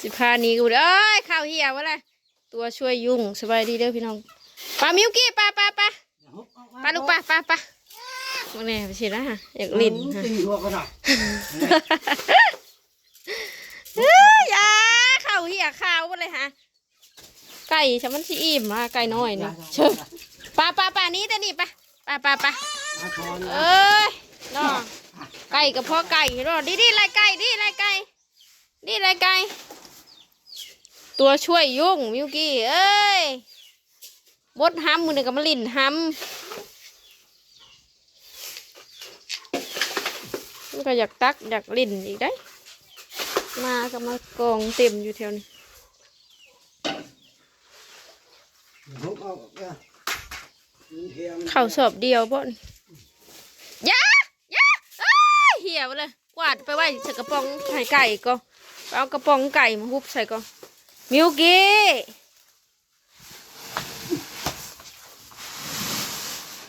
สิพาหนี้กูเด้อเอ้ยข้าวเหี่ยววะเลยตัวช่วยยุ่งสบายดีเด้อพี่น้องปลามิวกี้ปลาปลาปลาปลาลูกปลาปลาปลาพวกนี้ไปสินะฮะอยากลิ้นฮะตีหัวก็ได้เฮ้ยอยาข้าวเหี่ยข้าววะเลยฮะไก่ฉันมันสิอิ่มมาไก่น้อยนี่เชิญปลาปลาปลานี้แต่นี่ปลาปลาปลาปลามาคอนเอ้ยน้องไก่กับพ่อไก่รอดีดีไรไก่ดีไรไก่ดีไรไก่ ตัวช่วยยุ่งมิวกี้เอ้ยบดห้ำมือหนึ่งกับมะลินห้ำมันก็อยากตักอยากลิ่นอีกได้ มาก็มากองเต็มอยู่แถวนี้เข่าสอบเดียวบ่นยายาเอ้ยเหี่ยวเลยกวาดไปไว้ใส่กระป๋องไข่ไก่ก็เอากระป๋องไก่มาฮุบใส่ก็ มิวกี้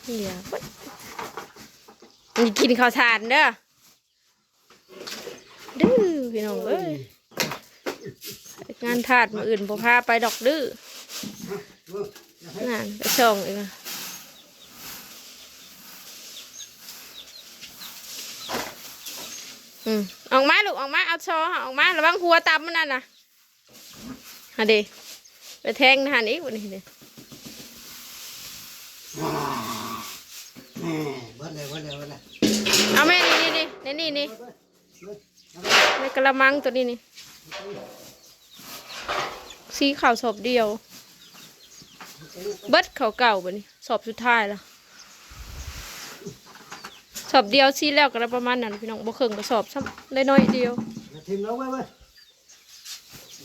เหี่ยเบิดนี่กินข้าวสารเด้อดื้อพี่น้องเอ้ยงานทาดมาอื่นบ่พาไปดอกดื้องานไปส่งอีกอะอืมออกมาลูกออกมาเอาชอออกมาระวังหัวตำมันนั่นนะ ฮะเดไปแทงหันอีกวันนี้เดแม่เบิดเลยเบิดเลยเบิดเลยเอาแม่นี่นี่นี่นี่นี่ในกระมังตัวนี้นี่สีขาวสอบเดียว เบิดเขาวเก่าบ่นี่สอบสุดท้ายแล้วสอบเดียวซีแล้วก็ได้ประมาณนั้นพี่น้องบ่เครื่องก็สอบซ้ำได้น้อยเดียวอย่าทิมลงไว้เว้ย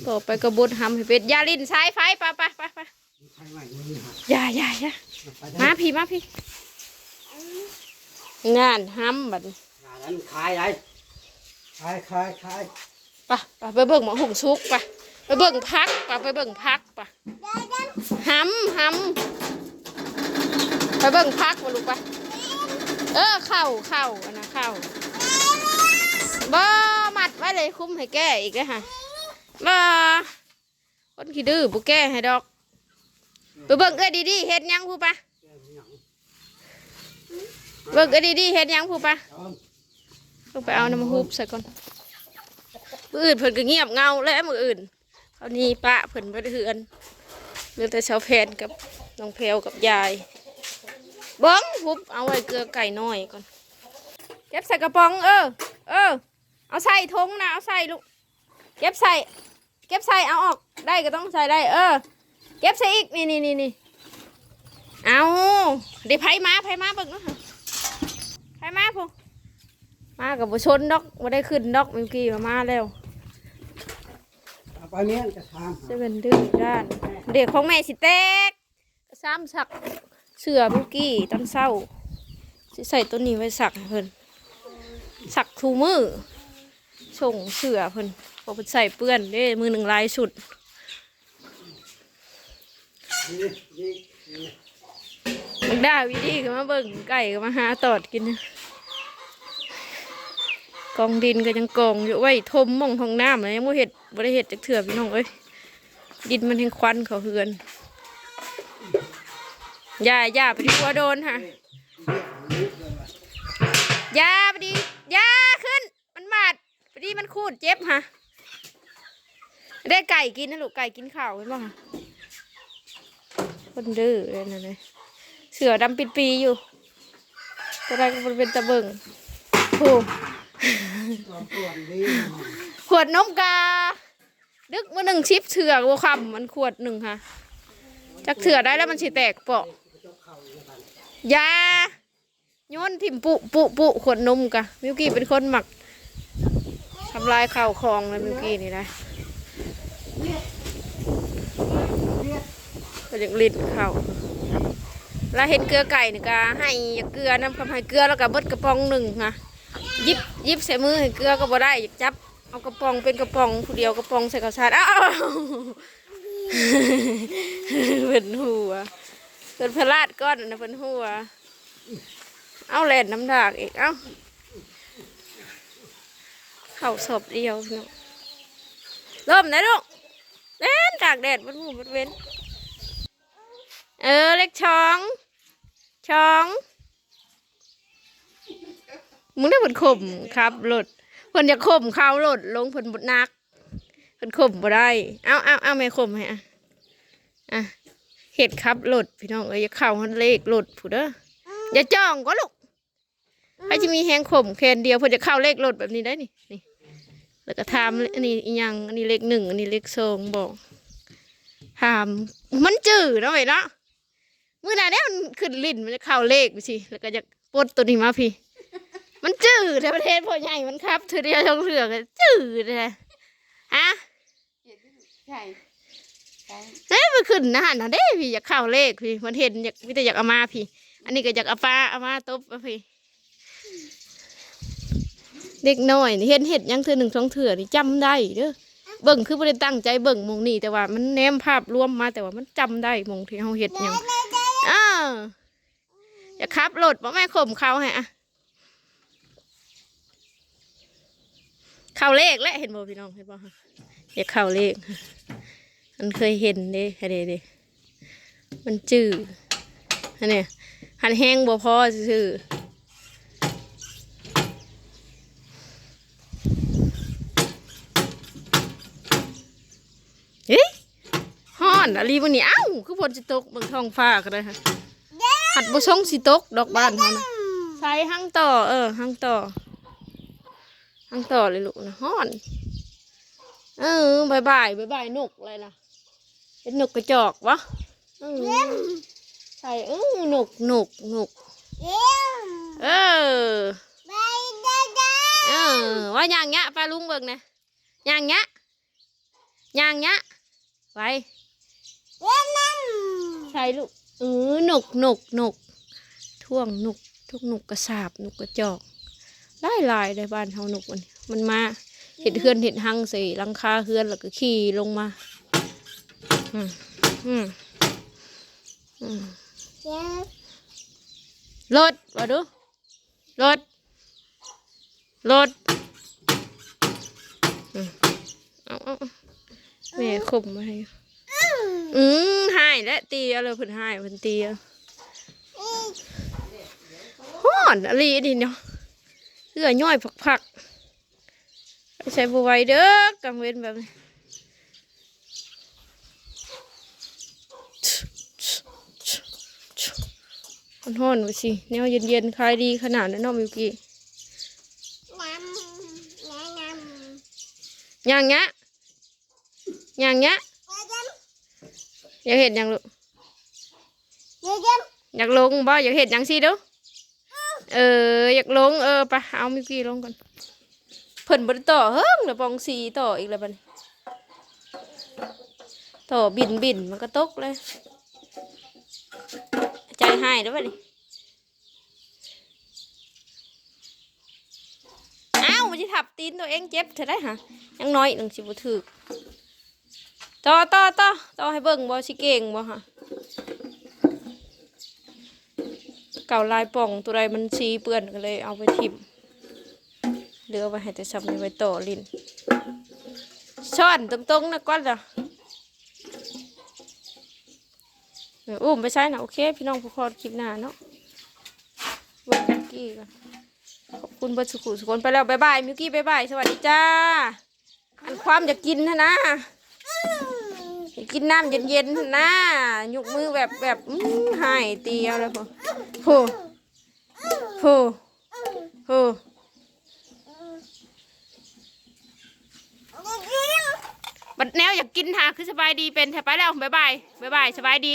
ต่อไปกระบุดทำให้เป็ดยาลินสายไฟไปไปไปไปใครใหม่มือหักอย่าอย่าอย่ามาพี่มาพี่ งานห้ำบัดงานนั้นขายไรขายขายขายไปไปไปเบิ่งหมอหุงซุกไปไปเบิ่งพักไปไปเบิ่งพักไปห้ำห้ำไปเบิ่งพักมาลูกไปเออเข่าเข่าอันนะเข่าบ่มัดไว้เลยคุ้มให้แก้อีกเลยค่ะ บ่คนขี้ดื้อบุแก้ให้ดอก ไปเบิ่งเอ้ยดีๆเฮ็ดหยังผู้ปะเบิ่งเอ้ยดีๆเฮ็ดหยังผู้ปะต้องไปเอาน้ำฮูบใส่ก่อนมืออื่นเพิ่นก็เงียบเงาแล้วมืออื่นเขานี่ปะเพิ่นบ่ได้เฮือนเหลือแต่ชาวแพนกับน้องแพรวกับยายเบิ้งฮุบเอาไว้เกลือไก่น้อยก่อนเก็บใส่กระป๋องเออเออเอาใส่ทงนะเอาใส่ลูก เก็บใส่ เก็บใส่เอาออกได้ก็ต้องใส่ได้ เออ เก็บใส่อีก นี่นี่นี่นี่เอาเดี๋ยวไผมาไผมาเบิ่งเนาะไผมาพูมากับบุชนดอกมาได้ขึ้นดอกเมื่อกี้มามาแล้วเอาไปเนี้ยจะทางจะเป็นดื้อด้าน เด็กของแม่สิแตกซ้ำสักเสือเมื่อกี้ตอนเศร้าสิใส่ตัวนี้ไว้สักให้เพิ่นสักทูมือส่งเสือเพิ่น พอเพิ่นใส่เปื้อนเด้มือหนึ่งลายสุดนี่นี่นี่มันด่าวิธีก็มาเบิ่งไก่ก็มาหาตอดกินกองดินก็ยังกองอยู่ไว้ทมม่องห้องน้ำเลยยังไม่เห็ดบ่ได้เห็ดจากเถื่อพี่น้องเอ้ยดินมันแห้งควันเขาเฮือนอย่าอย่าไปที่หัวโดนค่ะอย่าไปดีอย่าขึ้น มันบาดไปดีมันคูดเจ็บค่ะ ได้ไก่กินนะลูกไก่กินข้าวเห็นป่ะคะคนดื้อเลยนะเลยเสือดำปิดปีอยู่ตอนแรกมันเป็นตะเบิงโอ้ตัวดีขวดนมกา ดึกมาหนึ่งชิปเถื่อวัวคำมันขวดหนึ่งค่ะจักเถื่อได้แล้วมันสิแตกเปาะยาโยนถิ่มปุปุปุขวดนมกะมิวกี้เป็นคนหมักทำลายข้าวของเลยมิวกี้นี่ได้ ก็ยังลิ้นข้าแล้วเห็นเกลือไก่นี่ก็ให้เกลือน้ำคำให้เกลือแล้วก็เบดกระป๋องหนึ่งค่ะยิบยิบใส่มือให้เกลือก็บ่ได้อยากจับ เอากระป๋องเป็นกระป๋องผู้เดียวกระป๋องใส่ข้าวสารอ้าวเป็นหัวเป็นพลาดก้อนนะเป็นหัว เอาแหลนน้ำดากอีกเอ้าเข่าศพเดียวพี่น้องร่มนะลูก เล่นตากแดดบนหมู่บนเว้น เออ เล็กช้องช้อง มึงได้ผลข่มครับรถเพิ่นอยากข่มเขารถลงเพิ่นบดนักเพิ่นข่มบ่ได้ เอาเอาเอาไม่ข่มให้อะอะเห็ดครับรถพี่น้องเอ้ยอย่าเข้าหันเลขรถผู้เด้ออย่าจ้องก็ลูกใครจะมีแหงข่มแคนเดียวเพิ่นจะเข้าเลขรถแบบนี้ได้นี่นี่ แล้วก็ถามอันนี้อีหยังอันนี้เลขหนึ่งอันนี้เลขสองบอกถามมันจืดเนาะเว้ยเนาะมื่อไหร่เนี่ยมันขึ้นลิ้นมันจะเข้าเลขไปสิแล้วก็จะปลดตัวนี้มาพี่ มันจืดในประเทศพ่อใหญ่มันครับถือเดียวชงเถือกจืดเลยฮะใช่ใช่เอ้ยมันขึ้นนะฮะนะเด้พี่อยากเข้าเลขพี่มันเห็นอยากพี่แต่อยากเอามาพี่ อันนี้ก็อยากเอาปลาเอามาตบเอาพี่ เด็กน้อยนี่เห็นเห็ดยังเถื่อหนึ่งสองเถื่อนี่จำได้เด้อเบิ่งคือไม่ได้ตั้งใจเบิ่งหมองนี่แต่ว่ามันแนมภาพรวมมาแต่ว่ามันจำได้หมองที่เขาเห็ดหยังอ้าวอย่าขับรถบ่แม่ข่มเขาให้อะเข้าเลขแล้วเห็นบ่พี่น้องเห็นบ่ฮะอย่าเข้าเลข มันเคยเห็นเด้ฮะเด้เด้มันจืดอันเนี้ยหันแห้งบ่พอซื่อเฮ้ยฮ้ อนอะไรวันนี้เอ้าคือฝนสิตกเบนท้องฟ้าก็ได้ค่ะหัดบ่ชงสิตกดอกบานเขานะใส่หังต่อ เออหังต่อหังต่อเลยลูกนะฮ้อน เออบายบายบายบายนกอะไรล่ะ เป็นนกกระจอกวะเออใช่เออนกนกนกเออเออว่าอย่างเงี้ยปลาลุงเบิ่งนะอย่างเงี้ยอย่างเงี้ยไว้ ปใช่ลูกเออหนกหนกหนกท่วงหนกทุกหนกกระสาบหนกกระจอกหลายลายในบ้านเฮาหนกมันมันมาเห็ดเฮือนเห็ดหังใส่หลังคาเฮือนแล้วก็ขี่ลงมาอืมอืมอืมรถมาดูรถรถอืมเอาเอาเอาแม่ข่มมาให้ อืมหายและตีเอาเลยเพิ่นหายเพิ่นตีเอาฮ้อนอะไรดิเนาะเสื้อย่อยผักๆใส่บัวไหวเด้อกลางเว้นแบบนี้ห่อนๆไปสิแนวเย็นๆคลายดีขนาดนั้นเนาะมิวกี้อย่างเงี้ยอย่างเงี้ย อยากเห็นอย่างลูกอยากลงบ่อยากเห็นอย่างสิเดูเอออยากลงเออไปเอามิวกี้ลงก่อนเพิ่นบ่ได้ต่อเฮิงเดี๋ยวปองสีต่ออีกแล้วบัดนี้ต่อบินบินมันก็ตกเลย ใจหายแล้วบัดนี้อ้าวมันจะทับตีนตัวเองเจ็บเธอได้ฮะยังน้อยหนึ่งสิบ่ถึก ต่อต่อต่อต่อให้เบิ่งบ่สิเก่งบ่ฮะเก่าลายป่องตัวใดมันสีเปื้อนก็เลยเอาไปทิ่มเหลือไว้ให้แต่ซับนี้ไว้ต่อลิ้นช้อนตรงๆนะก้อนจ้ะอุ้มไปใช้นะโอเค พี่น้องผู้พอดคลิปหน้าเนาะเวันมิวกี้กันขอบคุณเบิร์ดสุขุสุคนไปแล้วบายบาย มิวกี้บายบาย สวัสดีจ้าอันความอยากกินนะนะ กินน้ำเย็นๆนะยกมือแบบแบบหายเตียวแล้วพอโหโหโหบัดแนวอยากกินหาคือสบายดีเป็นแถไปแล้วบายบายบายบายสบายดี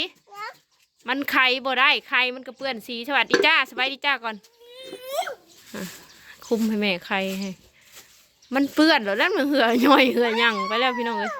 มันไข่บ่ได้ไข่มันก็เปื้อนสีสวัสดีจ้าสบายดีจ้าก่อนคุมให้แม่ไข่ให้มันเปื้อนแล้วแล้วมันเหือย่อยเหือยั่งไปแล้วพี่น้องเลย